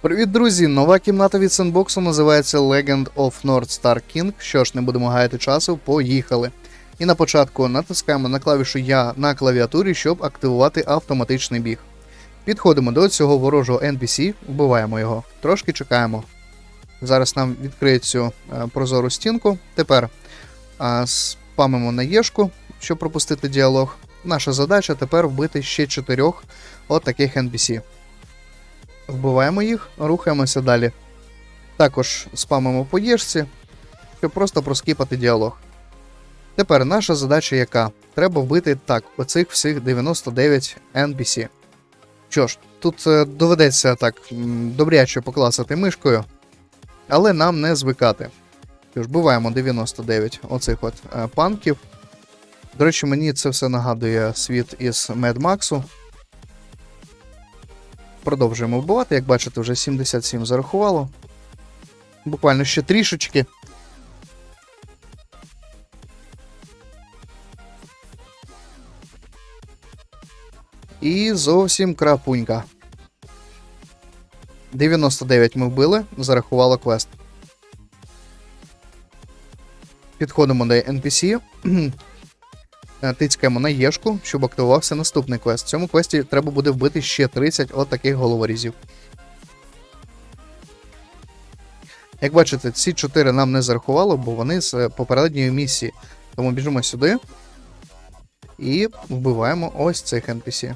Привіт, друзі! Нова кімната від Sandbox називається Legend of North Star King. Що ж, не будемо гаяти часу, поїхали. І на початку натискаємо на клавішу Я на клавіатурі, щоб активувати автоматичний біг. Підходимо до цього ворожого NPC, вбиваємо його, трошки чекаємо. Зараз нам відкриють цю е, прозору стінку. Тепер е, спамимо на Єшку, щоб пропустити діалог. Наша задача тепер вбити ще чотирьох от таких NPC. Вбиваємо їх, рухаємося далі. Також спамимо по єшці, щоб просто проскіпати діалог. Тепер наша задача яка? Треба вбити так, оцих всіх 99 NPC. Що ж, тут е, доведеться так добряче покласити мишкою, але нам не звикати. Що ж, вбиваємо 99 оцих от е, панків. До речі, мені це все нагадує світ із Mad Max. Продовжуємо вбивати, як бачите, вже 77 зарахувало. Буквально ще трішечки. І зовсім крапунька. 99 ми вбили, зарахувало квест. Підходимо до NPC. Тицькаємо на Єшку, щоб активувався наступний квест. В цьому квесті треба буде вбити ще 30 от головорізів. Як бачите, ці 4 нам не зарахувало, бо вони з попередньої місії. Тому біжимо сюди і вбиваємо ось цих NPC.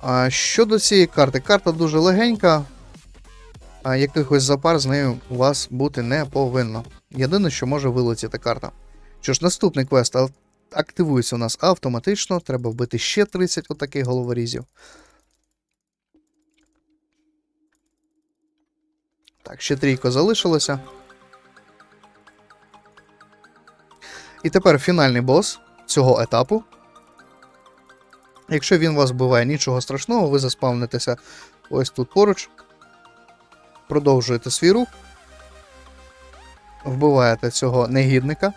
А щодо цієї карти, карта дуже легенька, а якихось запар з нею у вас бути не повинно. Єдине, що може вилетіти карта. Що ж, наступний квест активується у нас автоматично. Треба вбити ще 30 отаких головорізів. Так, ще трійко залишилося. І тепер фінальний бос цього етапу. Якщо він вас вбиває, нічого страшного, ви заспавнитеся ось тут поруч. Продовжуєте свій рух. Вбиваєте цього негідника.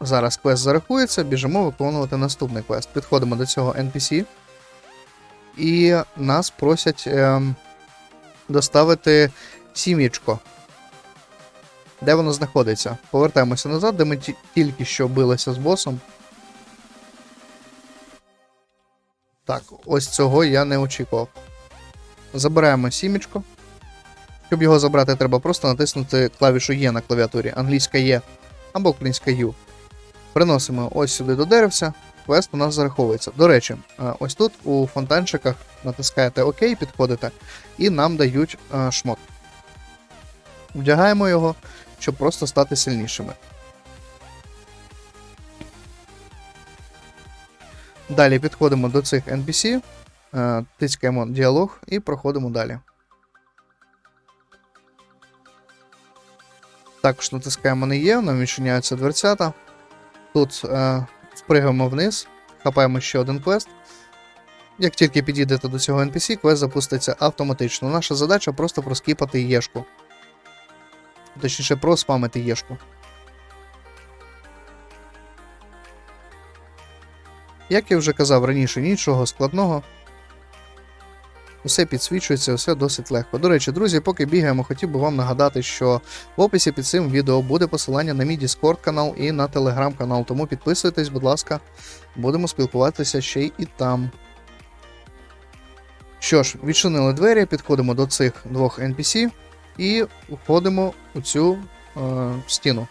Зараз квест зарахується, біжимо виконувати наступний квест. Підходимо до цього NPC. І нас просять ем, доставити сім'ячко. Де воно знаходиться? Повертаємося назад, де ми тільки що билися з босом. Так, ось цього я не очікував. Забираємо сімечко. Щоб його забрати, треба просто натиснути клавішу Є на клавіатурі. Англійська Є або українська Ю. Приносимо ось сюди до деревця. Квест у нас зараховується. До речі, е, ось тут у фонтанчиках натискаєте ОК, підходите, і нам дають е, шмот. Вдягаємо його, щоб просто стати сильнішими. Далі підходимо до цих NPC, е, тискаємо діалог і проходимо далі. Також натискаємо не є, нам відчиняються дверцята. Тут е, впригаємо вниз, хапаємо ще один квест. Як тільки підійдете до цього NPC, квест запуститься автоматично. Наша задача просто проскіпати єшку. Точніше, проспамити єшку. Як я вже казав раніше, нічого складного. Усе підсвічується, все досить легко. До речі, друзі, поки бігаємо, хотів би вам нагадати, що в описі під цим відео буде посилання на мій Discord канал і на Telegram канал. Тому підписуйтесь, будь ласка, будемо спілкуватися ще й і там. Що ж, відчинили двері, підходимо до цих двох NPC і входимо у цю е, стіну.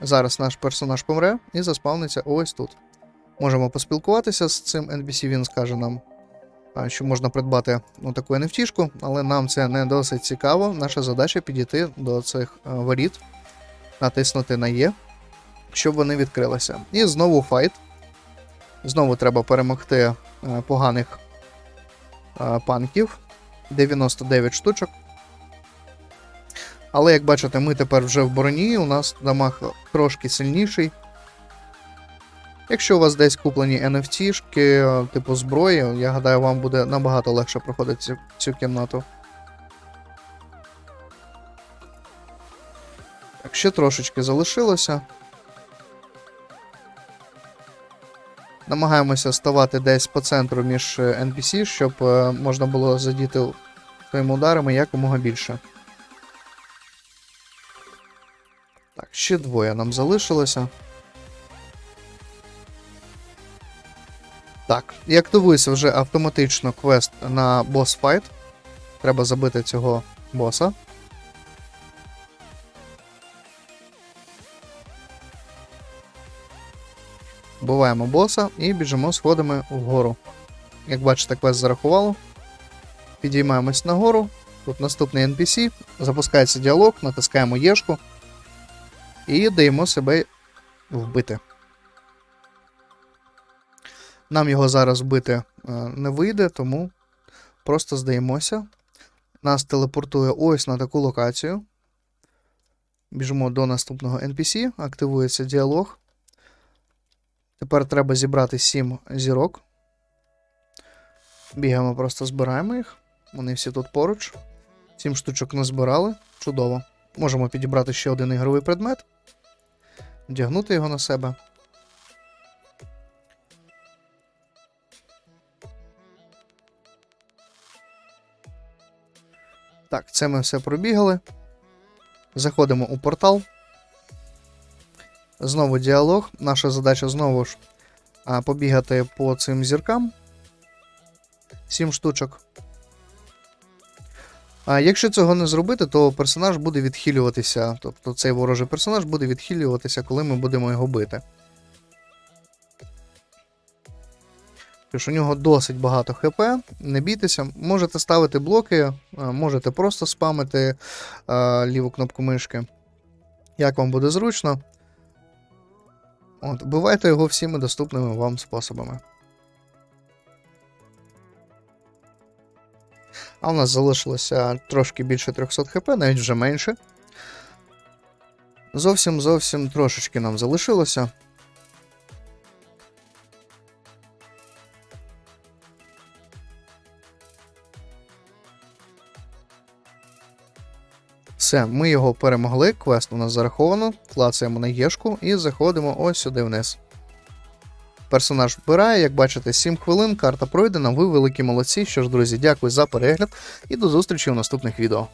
Зараз наш персонаж помре і заспавниться ось тут. Можемо поспілкуватися з цим NPC, він скаже нам, що можна придбати ну, таку NFT-шку, але нам це не досить цікаво. Наша задача підійти до цих е, воріт, натиснути на Є, щоб вони відкрилися. І знову файт. Знову треба перемогти е, поганих е, панків. 99 штучок. Але як бачите, ми тепер вже в броні, у нас дамаг трошки сильніший. Якщо у вас десь куплені NFT-шки, е, типу зброї, я гадаю, вам буде набагато легше проходити цю, цю кімнату. Так, ще трошечки залишилося. Намагаємося ставати десь по центру між е, NPC, щоб е, можна було задіти своїми ударами якомога більше. Так, ще двоє нам залишилося. Так, і активується вже автоматично квест на босс файт. Треба забити цього боса. Буваємо боса і біжимо сходами вгору. Як бачите, квест зарахувало. Підіймаємось нагору. Тут наступний NPC, запускається діалог, натискаємо Єшку і даємо себе вбити. Нам його зараз вбити е, не вийде, тому просто здаємося. Нас телепортує ось на таку локацію. Біжимо до наступного NPC, активується діалог. Тепер треба зібрати 7 зірок. Бігаємо, просто збираємо їх. Вони всі тут поруч. 7 штучок не збирали. Чудово. Можемо підібрати ще один ігровий предмет, вдягнути його на себе. Так, це ми все пробігали. Заходимо у портал. Знову діалог. Наша задача знову ж побігати по цим зіркам. 7 штучок. А якщо цього не зробити, то персонаж буде відхилюватися. Тобто цей ворожий персонаж буде відхилюватися, коли ми будемо його бити. Тож у нього досить багато ХП, не бійтеся, можете ставити блоки, можете просто спамити а, ліву кнопку мишки. Як вам буде зручно. От, Бувайте його всіми доступними вам способами. А у нас залишилося трошки більше 300 хп, навіть вже менше. Зовсім зовсім трошечки нам залишилося. Все, ми його перемогли, квест у нас зараховано, клацаємо на єшку і заходимо ось сюди вниз. Персонаж вбирає, як бачите, 7 хвилин, карта пройдена, ви великі молодці. Що ж, друзі, дякую за перегляд і до зустрічі у наступних відео.